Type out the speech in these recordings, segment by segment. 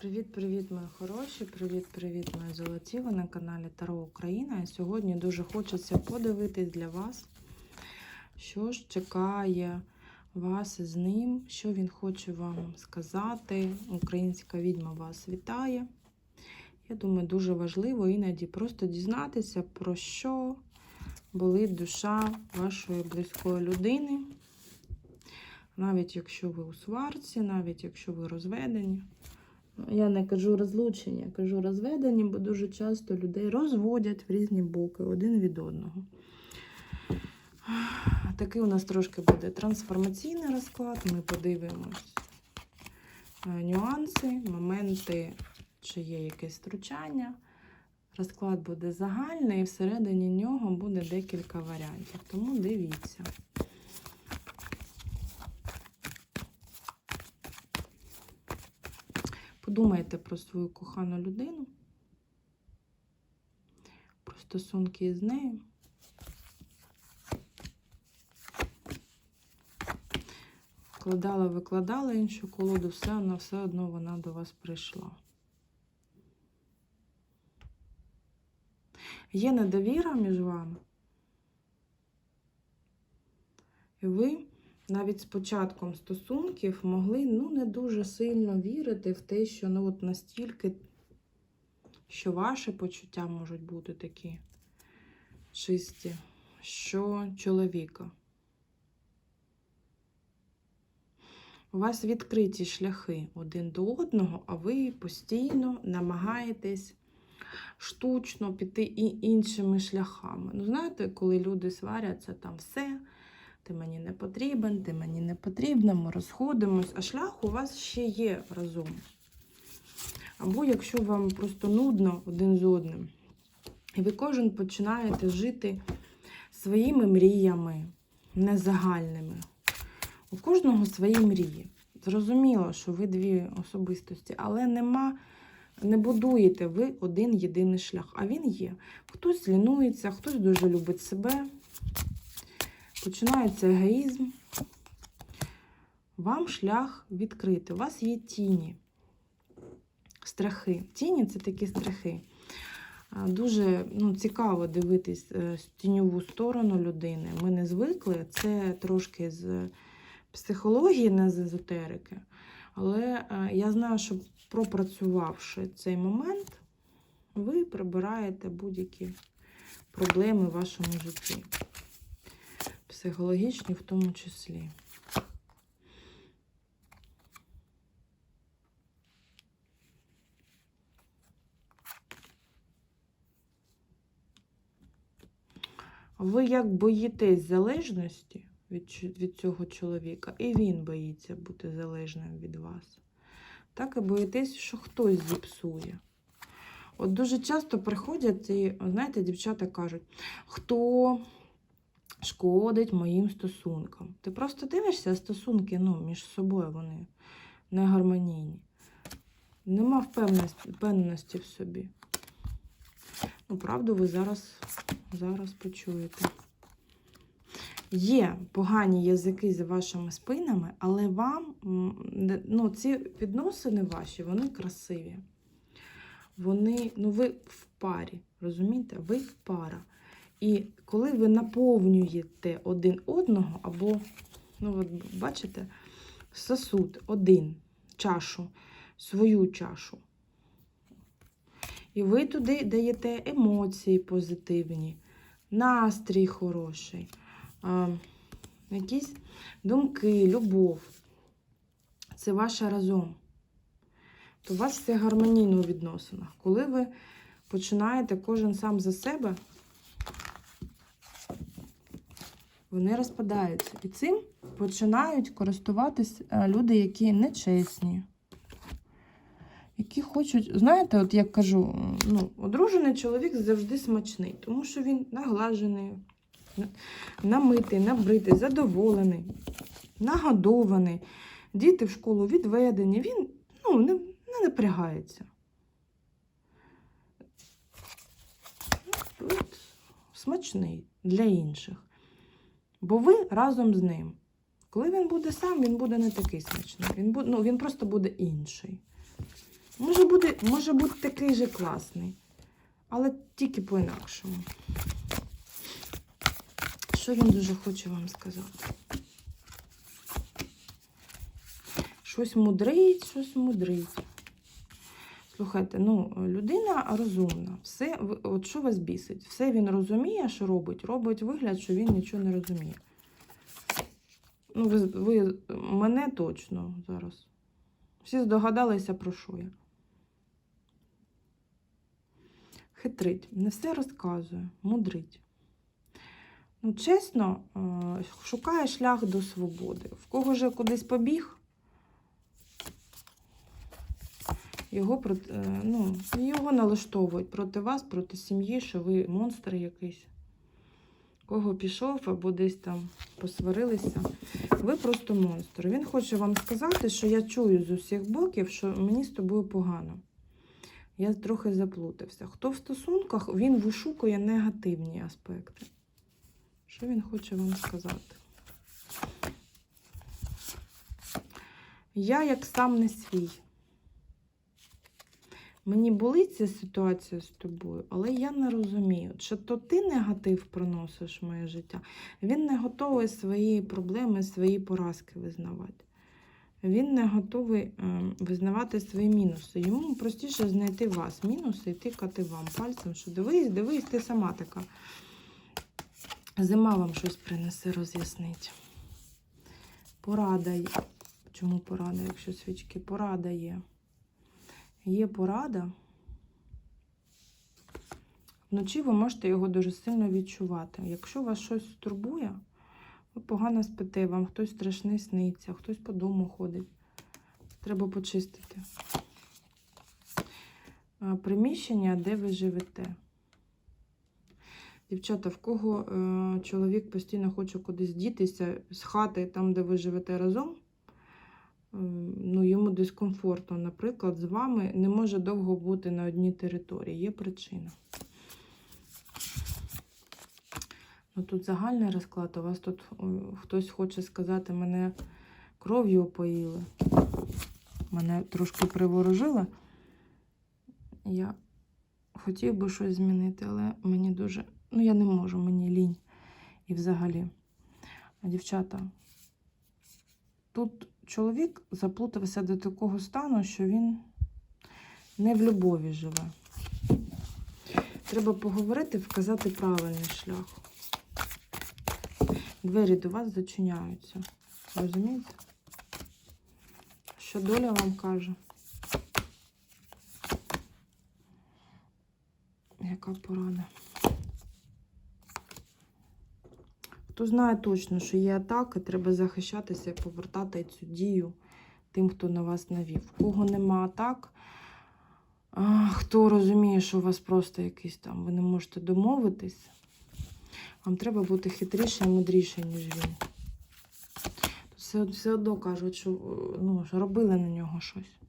Привіт-привіт, мої хороші! Привіт-привіт, мої золоті! Ви на каналі Таро Україна. І сьогодні дуже хочеться подивитись для вас, що ж чекає вас з ним, що він хоче вам сказати. Українська відьма вас вітає. Я думаю, дуже важливо іноді просто дізнатися, про що болить душа вашої близької людини. Навіть якщо ви у сварці, навіть якщо ви розведені. Я не кажу розлучення, я кажу розведені, бо дуже часто людей розводять в різні боки один від одного. Такий у нас трошки буде трансформаційний розклад. Ми подивимось е, нюанси, моменти, чи є якесь втручання. Розклад буде загальний, і всередині нього буде декілька варіантів. Тому дивіться. Подумайте про свою кохану людину, про стосунки з нею. Вкладала, викладала іншу колоду, все одно, все одно вона до вас прийшла. Є недовіра між вами. І ви навіть з початком стосунків могли ну, не дуже сильно вірити в те, що ну, от настільки, що ваші почуття можуть бути такі чисті, що чоловіка. У вас відкриті шляхи один до одного, а ви постійно намагаєтесь штучно піти і іншими шляхами. Ну, знаєте, коли люди сваряться, там все ти мені не потрібен, ти мені не потрібна, ми розходимось, а шлях у вас ще є разом. Або якщо вам просто нудно один з одним, і ви кожен починаєте жити своїми мріями, не загальними. У кожного свої мрії. Зрозуміло, що ви дві особистості, але нема, не будуєте ви один єдиний шлях. А він є. Хтось лінується, хтось дуже любить себе. Починається егоїзм. Вам шлях відкритий. У вас є тіні, страхи. Тіні це такі страхи. Дуже ну, цікаво дивитись е, тіньову сторону людини. Ми не звикли. Це трошки з психології, не з езотерики. Але е, я знаю, що пропрацювавши цей момент, ви прибираєте будь-які проблеми в вашому житті психологічні в тому числі. Ви як боїтесь залежності від, від цього чоловіка, і він боїться бути залежним від вас. Так і боїтесь, що хтось зіпсує. От дуже часто приходять і, знаєте, дівчата кажуть, хто шкодить моїм стосункам. Ти просто дивишся, стосунки ну, між собою вони не гармонійні. Нема впевненості, в собі. Ну, правду ви зараз, зараз почуєте. Є погані язики за вашими спинами, але вам ну, ці відносини ваші, вони красиві. Вони, ну, ви в парі, розумієте? Ви пара. І коли ви наповнюєте один одного, або, ну, от бачите, сосуд один, чашу, свою чашу. І ви туди даєте емоції позитивні, настрій хороший, якісь думки, любов. Це ваше разом. То у вас все гармонійно у відносинах. Коли ви починаєте кожен сам за себе вони розпадаються. І цим починають користуватись е, люди, які нечесні. Які хочуть, знаєте, от як кажу, ну, одружений чоловік завжди смачний, тому що він наглажений, намитий, набритий, задоволений, нагодований. Діти в школу відведені, він ну, не, не напрягається. От, смачний для інших. Бо ви разом з ним. Коли він буде сам, він буде не такий смачний. Він буде, ну, він просто буде інший. Може бути, може бути такий же класний, але тільки по-інакшому. Що він дуже хоче вам сказати? Щось мудрить, щось мудрить. Слухайте, ну, людина розумна. Все, от що вас бісить? Все він розуміє, що робить. Робить вигляд, що він нічого не розуміє. Ну, ви, ви мене точно зараз. Всі здогадалися, про що я. Хитрить, не все розказує, мудрить. Ну, чесно, е, шукає шлях до свободи. В кого вже кудись побіг, його, е, ну, його налаштовують проти вас, проти сім'ї, що ви монстр якийсь. Кого пішов або десь там посварилися. Ви просто монстр. Він хоче вам сказати, що я чую з усіх боків, що мені з тобою погано. Я трохи заплутався. Хто в стосунках, він вишукує негативні аспекти. Що він хоче вам сказати? Я як сам не свій. Мені болить ця ситуація з тобою, але я не розумію, чи то ти негатив приносиш в моє життя. Він не готовий свої проблеми, свої поразки визнавати. Він не готовий ем, визнавати свої мінуси. Йому простіше знайти вас мінуси і тикати вам пальцем, що дивись, дивись, ти сама така. Зима вам щось принесе, роз'яснить. Порада є. Чому порада, якщо свічки? Порада є. Є порада. Вночі ви можете його дуже сильно відчувати. Якщо вас щось турбує, ви погано спите, вам хтось страшний сниться, хтось по дому ходить. Треба почистити. Приміщення, де ви живете. Дівчата, в кого е, чоловік постійно хоче кудись дітися з хати, там, де ви живете разом, е, ну, йому дискомфортно, наприклад, з вами не може довго бути на одній території. Є причина. Ну, тут загальний розклад. У вас тут хтось хоче сказати, мене кров'ю опоїли. Мене трошки приворожили. Я хотів би щось змінити, але мені дуже. Ну, я не можу, мені лінь. І взагалі. Дівчата, тут чоловік заплутався до такого стану, що він не в любові живе. Треба поговорити, вказати правильний шлях. Двері до вас зачиняються. Розумієте? Що доля вам каже? Яка порада? Хто знає точно, що є атаки, треба захищатися і повертати цю дію тим, хто на вас навів. В кого нема атак, хто розуміє, що у вас просто якийсь там, ви не можете домовитись, вам треба бути хитріше і мудріше, ніж він. Все, все одно кажуть, що ну, робили на нього щось.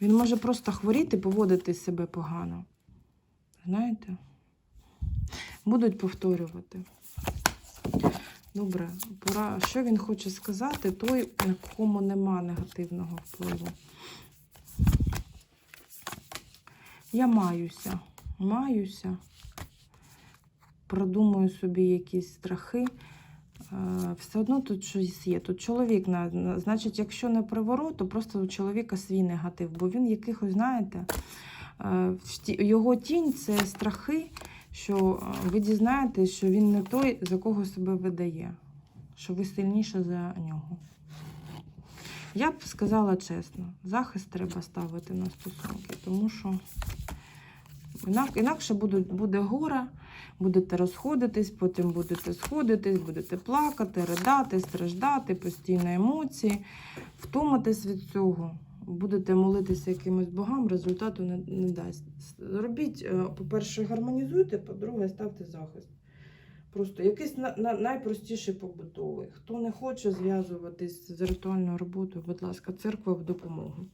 Він може просто хворіти, поводити себе погано. Знаєте? Будуть повторювати. Добре, пора. Що він хоче сказати, той, на кому нема негативного впливу. Я маюся, маюся, продумую собі якісь страхи. Е, Все одно тут щось є. Тут чоловік, на- на- значить, якщо не приворот, то просто у чоловіка свій негатив, бо він якихось, знаєте, е, його тінь це страхи, що е, ви дізнаєтесь, що він не той, за кого себе видає, що ви сильніше за нього. Я б сказала чесно, захист треба ставити на стосунки, тому що інакше буде, буде горе, будете розходитись, потім будете сходитись, будете плакати, ридати, страждати, постійно емоції, втомитись від цього. Будете молитися якимось богам, результату не, не дасть. Робіть, е, по-перше, гармонізуйте, по-друге, ставте захист. Просто якийсь на, на, найпростіший побутовий. Хто не хоче зв'язуватись з ритуальною роботою, будь ласка, церква в допомогу.